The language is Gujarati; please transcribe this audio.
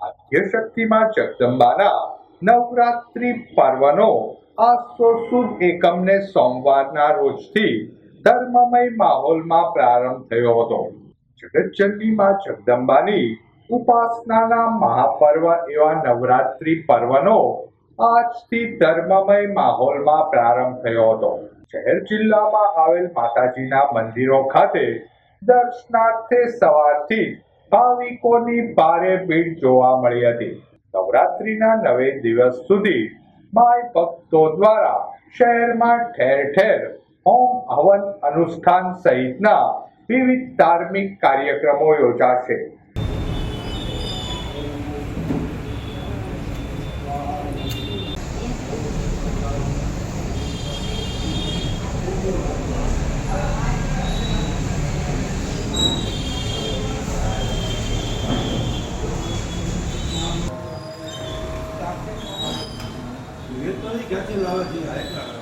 આદ્યશક્તિમાં જગદંબાના નવરાત્રિ પર્વનો આસો સુદ એકમને સોમવારના રોજથી ધર્મમય માહોલમાં પ્રારંભ થયો હતો. જગતજનની માં જગદંબાની ઉપાસનાના મહાપર્વ એવા નવરાત્રિ પર્વનો આજથી ધર્મમય માહોલમાં પ્રારંભ થયો હતો. શહેર જિલ્લામાં આવેલ માતાજીના મંદિરો ખાતે દર્શનાર્થે સવારથી ભાવિકોની ભારે ભીડ જોવા મળી હતી. નવરાત્રીના નવે દિવસ સુધી માય ભક્તો દ્વારા શહેરમાં ઠેર ઠેર હોમ હવન અનુષ્ઠાન સહિતના વિવિધ ધાર્મિક કાર્યક્રમો યોજાશે. Virtualidade lá de lá, é claro.